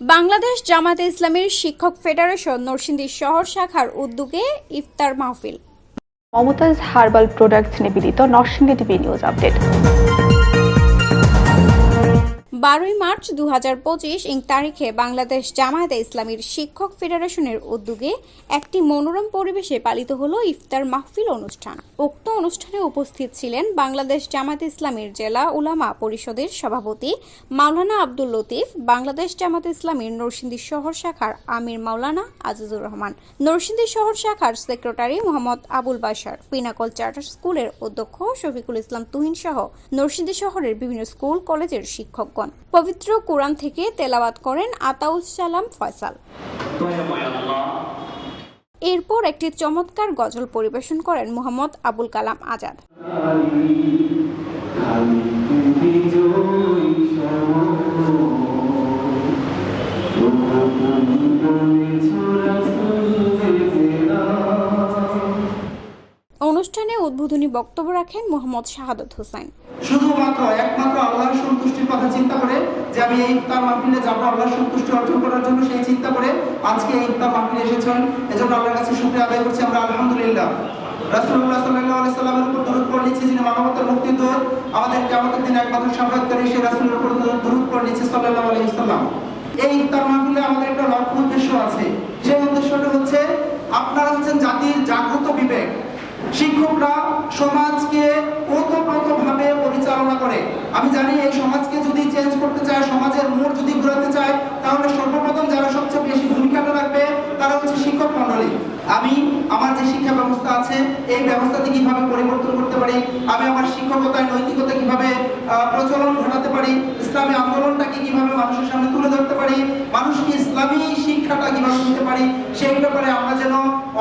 বাংলাদেশ জামাতে ইসলামের শিক্ষক ফেডারেশন নরসিংদী শহর শাখার উদ্যোগে ইফতার মাহফিল। মমতাজ হার্বাল প্রোডাক্টস নিবেদিত নরসিংদী টিভি নিউজ আপডেট। বারোই মার্চ দু হাজার পঁচিশ ইং তারিখে বাংলাদেশ জামায়াতে ইসলামীর শিক্ষক ফেডারেশনের উদ্যোগে একটি মনোরম পরিবেশে পালিত হল ইফতার মাহফিল অনুষ্ঠান। উক্ত অনুষ্ঠানে উপস্থিত ছিলেন বাংলাদেশ জামায়াতে ইসলামীর জেলা উলামা পরিষদের সভাপতি মাওলানা আব্দুল লতিফ, বাংলাদেশ জামায়াতে ইসলামীর নরসিংদী শহর শাখার আমির মাওলানা আজিজুর রহমান, নরসিংদী শহর শাখার secretary Mohammad Abul Bashar, pinnacle charter স্কুলের অধ্যক্ষ শফিকুল ইসলাম তুহিন সহ নরসিংদী শহরের বিভিন্ন স্কুল, কলেজের শিক্ষকগণ। পবিত্র কোরআন থেকে তেলাওয়াত করেন আতাউস সালাম ফয়সাল। এরপর একটি চমৎকার গজল পরিবেশন করেন মোহাম্মদ আবুল কালাম আজাদ। উদ্বোধনী বক্তব্য রাখেন মোহাম্মদ শাহাদত হোসেন। শুধুমাত্র একমাত্র আল্লাহর সন্তুষ্টির কথা চিন্তা করে যে আমি এই ইফতার মাহফিলে যাব, আল্লাহর সন্তুষ্টি অর্জন করার জন্য সেই চিন্তা করে আজকে এই ইফতার মাহফিলে এসেছেন। এজন্য আল্লাহর কাছে শুকরিয়া আদায় করছি। আমরা আলহামদুলিল্লাহ রাসূলুল্লাহ সাল্লাল্লাহু আলাইহি সাল্লামের উপর দরুদ পড়ে নিচ্ছি, যিনি মানবতার মুক্তির দূত। আমাদের কিয়ামতের দিন একমাত্র সাক্ষাৎকারী সেই রাসূলের উপর দরুদ পড়ে নিচ্ছি সাল্লাল্লাহু আলাইহি সাল্লাম। এই ইফতার মাহফিলে আমাদের একটা লক্ষ্য উদ্দেশ্য আছে সেই উদ্দেশ্যটা হচ্ছে আপনারা হচ্ছেন জাতির জাগ্রত বিবেক শিক্ষকরা সমাজকে ওতপ্রোতভাবে পরিচালনা করে। আমি জানি এই সমাজকে যদি চেঞ্জ করতে চায়, সমাজের মোড় যদি ঘুরাতে চায়, তাহলে সর্বপ্রথম যারা সবচেয়ে বেশি ভূমিকাটা রাখবে, তারা হচ্ছে শিক্ষক মন্ডলী আমি, আমার যে শিক্ষা ব্যবস্থা আছে, এই পরিবর্তন করতে পারি? আমি আমার শিক্ষকতায়, নৈতিকতা কীভাবে প্রচলন ঘটাতে পারি? ইসলামী আন্দোলনটাকে কীভাবে মানুষের সামনে তুলে ধরতে পারি? মানুষকে ইসলামী শিক্ষাটা কীভাবে দিতে পারি? সেই ব্যাপারে আমরা যেন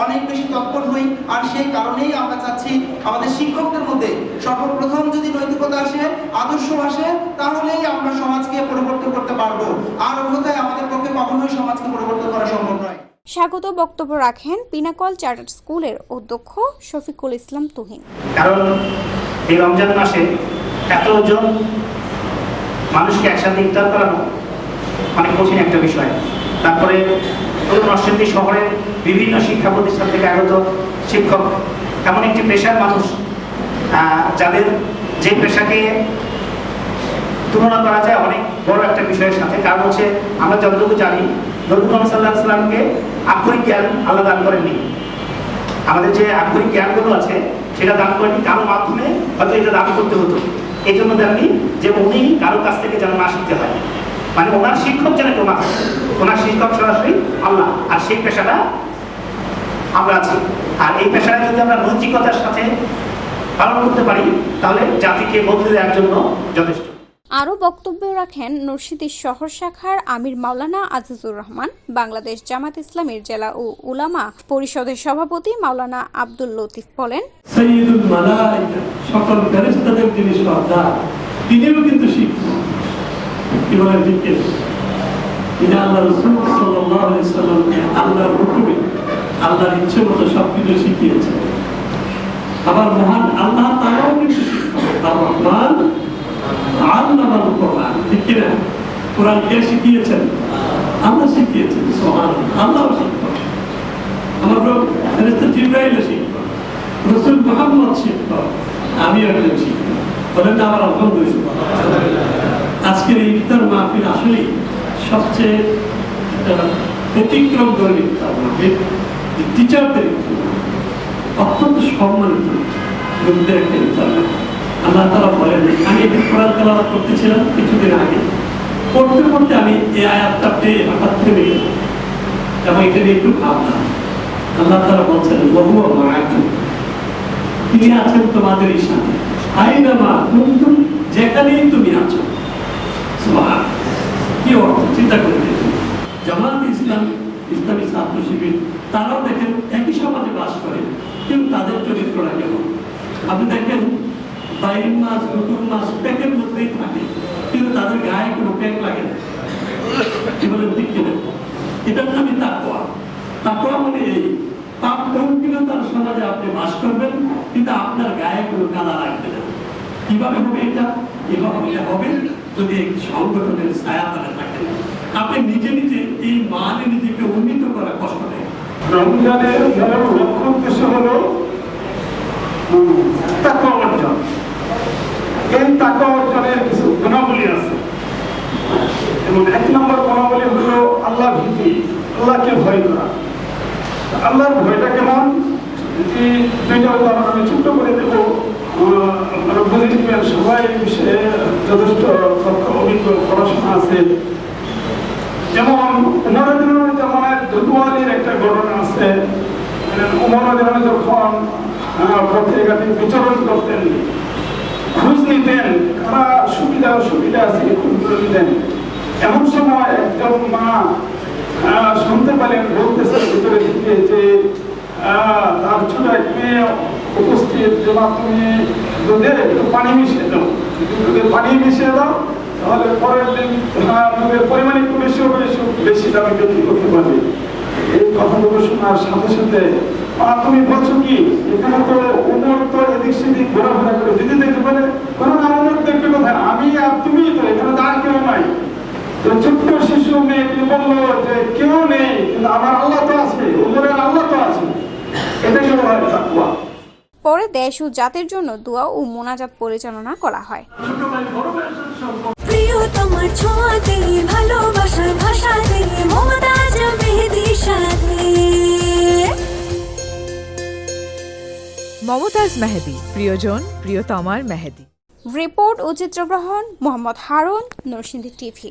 অনেক বেশি তৎপর হই। আর সেই কারণেই আমরা চাচ্ছি আমাদের শিক্ষকদের মধ্যে সর্বপ্রথম যদি নৈতিকতা আসে, আদর্শ আসে, তাহলেই আমরা সমাজকে পরিবর্তন করতে পারব। আর অন্যথায় আমাদের পক্ষে কখনোই সমাজকে পরিবর্তন করা সম্ভব নয়। স্বাগত বক্তব্য রাখেন পিনাকল চার্টার স্কুলের অধ্যক্ষ শফিকুল ইসলাম তুহিন। কারণ এই রমজান মাসে এতজন মানুষকে একসাথে ইফতার করানো অনেক কঠিন একটা বিষয়। তারপরে পুরো নরসিংদী শহরে বিভিন্ন শিক্ষা প্রতিষ্ঠান থেকে আগত শিক্ষক, এমন একটি পেশার মানুষ যাদের যে পেশাকে তুলনা করা যায় অনেক বড় একটা বিষয়ের সাথে। কারণ হচ্ছে আমরা যতটুকু জানি নবী সাল্লাহ সাল্লামকে আক্ষরিক জ্ঞান আল্লাহ দান করেননি। আমাদের যে আক্ষরিক জ্ঞানগুলো আছে, সেটা দান করেনি কারও মাধ্যমে হয়তো এটা দান করতে হতো। এই জন্য দেননি যে উনি কারও কাছ থেকে যেন না শিখতে হয়। মানে ওনার শিক্ষক যেন কেউ ওনার শিক্ষক সরাসরি আল্লাহ। আর সেই পেশাটা আমরা আছি। আর এই পেশাটা যদি আমরা নৈতিকতার সাথে পালন করতে পারি, তাহলে জাতিকে বদলে দেওয়ার জন্য যথেষ্ট। আরও বক্তব্য রাখেন নরসিংদী শহর শাখার আমির মাওলানা আজিজুর রহমান, বাংলাদেশ জামাত ইসলামের জেলা ও উলামা পরিষদের সভাপতি মাওলানা আব্দুল লতিফ বলেন আল্লাহ ইচ্ছে মতো সবকিছু আবার মহান আল্লাহ তারাও কিন্তু আল্লামাল শিখিয়েছেন? আল্লাহ শিখিয়েছেন সোহান আল্লাহ শিক্ষক আমি একজন আজকের এই ইফতার মাহফিল আসলে সবচেয়ে একটা ব্যতিক্রম মাহফিল। টিচারদের অত্যন্ত সম্মানিত একটা ইফতার। আল্লাহ তারা বলেন, আমি একটি কোরআন তেলাওয়াত করতেছিলাম কিছুদিন আগে। পড়তে পড়তে আমি এই আয়াতটা পেয়ে হঠাৎ গেলাম এবং এটা নিয়ে একটু ভাবলাম। আল্লাহ তারা বলছেন বহু মায়াকুম তিনি আছেন তোমাদের সাথে আইনা কুন্তুম, যেখানেই তুমি আছো। কি অর্থ? চিন্তা করে দেখুন। জামাত ইসলাম, ইসলামী ছাত্র শিবির, তারাও দেখেন একই সমাজে বাস করে, কিন্তু তাদের চরিত্রটা কেমন? আপনি দেখেন বাইরের মাছ, নতুন মাছ প্যাকের মধ্যেই থাকে। কিন্তু তাদের গায়ে কোনো প্যাক লাগে না। কি বলেন ঠিক কিনা? এটার নামই তাকওয়া। তাকওয়া মানে এই, পাপ পঙ্কিলতার সমাজে আপনি বাস করবেন, কিন্তু আপনার গায়ে কোনো কাদা লাগবে না। কীভাবে হবে এটা? এভাবে এটা হবে যদি এই সংগঠনের ছায়া তারা থাকেন। আপনি নিজে নিজে এই মানে নিজেকে উন্নীত করা কষ্ট নেই রমজানের লক্ষ্য উদ্দেশ্য হলো তাকওয়া অর্জন। তাকওয়া অর্জনের কিছু গুণাবলী আছে। এবং এক নম্বর গুণাবলী হলো আল্লাহ ভীতি, আল্লাহকে ভয় করা। আল্লাহর ভয়টা কেমন? যদি দুইটা উদাহরণ আমি ছোট্ট করে দেব বিষয়ে যথেষ্ট অভিজ্ঞ, পড়াশোনা আছে। যেমন দুদুয়ালির একটা ঘটনা আছে। উমর যখন পথে ঘাটে বিচরণ করতেন। খোঁজ নিতেন কারা সুবিধা অসুবিধা আছে খোঁজগুলো নিতেন এমন সময় একজন মা শুনতে পেলেন, বলতেছেন ভিতরে থেকে যে তার ছোট এক মেয়ে উপস্থিত, যে তুমি দুধে একটু পানি মিশিয়ে দাও, যদি দুধে পানি মিশিয়ে দাও, তাহলে পরের দিন দুধের পরিমাণ একটু বেশি হবে বেশি দামে বিক্রি করতে পারবে। এই কথাগুলো শোনার সাথে সাথে তুমি বলছো কি এখানে তো উমর তো এদিক সেদিক ঘোরাফেরা করে যদি দেখতে পারে কারণ আমার দেখবে কোথায়? আমি আর তুমি তো এখানে তো আর কেউ নাই। তো ছোট্ট শিশু মেয়েটি বলল যে কেউ নেই কিন্তু আমার আল্লাহ তো আছে উমরের আল্লাহ তো আছে। এটাকে বলা হয় তাকওয়া। পরে দেশ ও জাতির জন্য দোয়া ও মোনাজাত পরিচালনা করা হয়। প্রিয় তোমার ছোঁয়াতে ভালোবাসার ভাষাতে মমতাজ সাথে। মমতাজ মেহেদি প্রিয়জন প্রিয়তমার মেহেদি। রিপোর্ট ও চিত্রগ্রহণ মোহাম্মদ হারুন নরসিংদী টিভি।